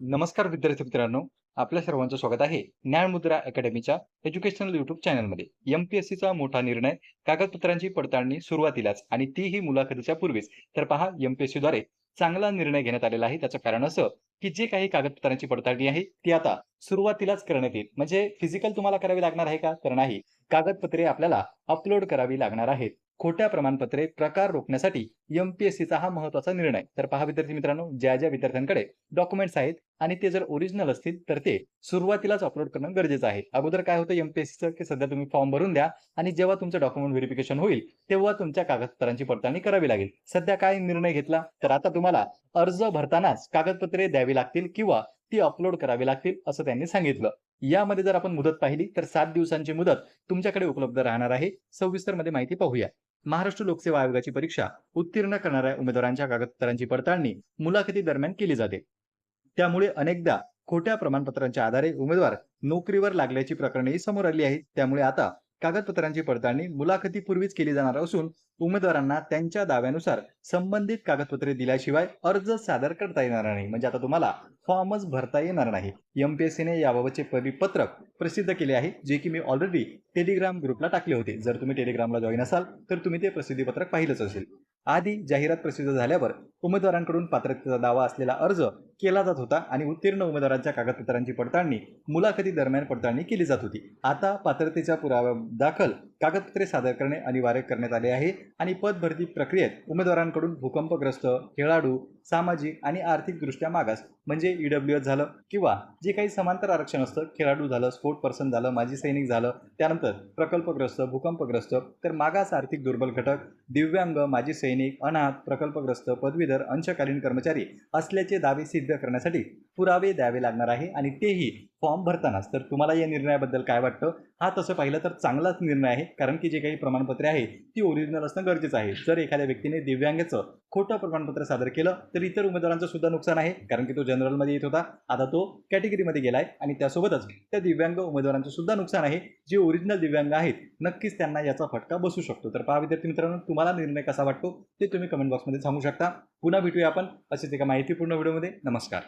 नमस्कार विद्यार्थी मित्रांनो आपल्या सर्वांचं स्वागत आहे ज्ञानमुद्रा अकॅडमीच्या एज्युकेशनल युट्यूब चॅनलमध्ये. एमपीएससीचा मोठा निर्णय कागदपत्रांची पडताळणी सुरुवातीलाच आणि तीही मुलाखतीच्या पूर्वीच. तर पहा एमपीएससी द्वारे चांगला निर्णय घेण्यात आलेला आहे. त्याचं कारण असं की जे काही कागदपत्रांची पडताळणी आहे ती आता सुरुवातीलाच करण्यात येईल. म्हणजे फिजिकल तुम्हाला करावी लागणार आहे का? तर नाही. कागदपत्रे आपल्याला अपलोड करावी लागणार आहेत. खोट्या प्रमाणपत्रे प्रकार रोखण्यासाठी एमपीएससीचा हा महत्त्वाचा निर्णय. तर पहा विद्यार्थी मित्रांनो ज्या ज्या विद्यार्थ्यांकडे डॉक्युमेंट्स आहेत आणि ते जर ओरिजिनल असतील तर ते सुरुवातीलाच अपलोड करणं गरजेचं आहे. अगोदर काय होतं एमपीएससीचं की सध्या तुम्ही फॉर्म भरून द्या आणि जेव्हा तुमचं डॉक्युमेंट व्हेरिफिकेशन होईल तेव्हा तुमच्या कागदपत्रांची पडताळणी करावी लागेल. सध्या काय निर्णय घेतला? तर आता तुम्हाला अर्ज भरतानाच कागदपत्रे द्यावी लागतील किंवा ती अपलोड करावी लागतील असं त्यांनी सांगितलं. यामध्ये जर आपण मुदत पाहिली तर सात दिवसांची मुदत तुमच्याकडे उपलब्ध राहणार आहे. सविस्तरमध्ये माहिती पाहूया. महाराष्ट्र लोकसेवा आयोगाची परीक्षा उत्तीर्ण करणाऱ्या उमेदवारांच्या कागदपत्रांची पडताळणी मुलाखती दरम्यान केली जाते. त्यामुळे अनेकदा खोट्या प्रमाणपत्रांच्या आधारे उमेदवार नोकरीवर लागल्याची प्रकरणेही समोर आली आहेत त्यामुळे आता कागदपत्रांची पडताळणी मुलाखतीपूर्वीच केली जाणार असून उमेदवारांना त्यांच्या दाव्यानुसार संबंधित कागदपत्रे दिल्याशिवाय अर्ज सादर करता येणार नाही. म्हणजे आता तुम्हाला फॉर्मच भरता येणार नाही. एमपीएससीने याबाबतचे परिपत्रक प्रसिद्ध केले आहे जे की मी ऑलरेडी टेलिग्राम ग्रुपला टाकले होते. जर तुम्ही टेलिग्रामला जॉईन असाल तर तुम्ही ते प्रसिद्धीपत्रक पाहिलंच असेल. आधी जाहिरात प्रसिद्ध झाल्यावर उमेदवारांकडून पात्रतेचा दावा असलेला अर्ज केला जात होता आणि उत्तीर्ण उमेदवारांच्या कागदपत्रांची पडताळणी मुलाखती दरम्यान पडताळणी केली जात होती. आता पात्रतेच्या पुराव्या दाखल कागदपत्रे सादर करणे अनिवार्य करण्यात आले आहे आणि पदभरती प्रक्रियेत उमेदवारांकडून भूकंपग्रस्त खेळाडू सामाजिक आणि आर्थिकदृष्ट्या मागास म्हणजे ईडब्ल्यू एस झालं किंवा जे काही समांतर आरक्षण असतं खेळाडू झालं स्पोर्ट पर्सन झालं माजी सैनिक झालं त्यानंतर प्रकल्पग्रस्त भूकंपग्रस्त तर मागास आर्थिक दुर्बल घटक दिव्यांग माजी सैनिक अनाथ प्रकल्पग्रस्त पदवीधर अंशकालीन कर्मचारी असल्याचे दावे सिद्ध सिद्ध करण्यासाठी पुरावे द्यावे लागणार आहे आणि तेही फॉर्म भरतानाच. तर तुम्हाला या निर्णयाबद्दल काय वाटतं? हा तसं पाहिलं तर चांगलाच निर्णय आहे कारण की जे काही प्रमाणपत्रे आहे ती ओरिजिनल असणं गरजेचं आहे. जर एखाद्या व्यक्तीने दिव्यांगाचं खोटं प्रमाणपत्र सादर केलं तर इतर उमेदवारांचं सुद्धा नुकसान आहे कारण की तो जनरलमध्ये येत होता. आता तो कॅटेगरीमध्ये गेलाय आणि त्यासोबतच त्या दिव्यांग उमेदवारांचं सुद्धा नुकसान आहे. जे ओरिजिनल दिव्यांग आहेत नक्कीच त्यांना याचा फटका बसू शकतो. तर पहा विद्यार्थी मित्रांनो तुम्हाला निर्णय कसा वाटतो? ते तुम्ही कमेंट बॉक्समध्ये सांगू शकता. पुन्हा भेटूया आपण असेच एका माहितीपूर्ण व्हिडिओमध्ये. नमस्कार.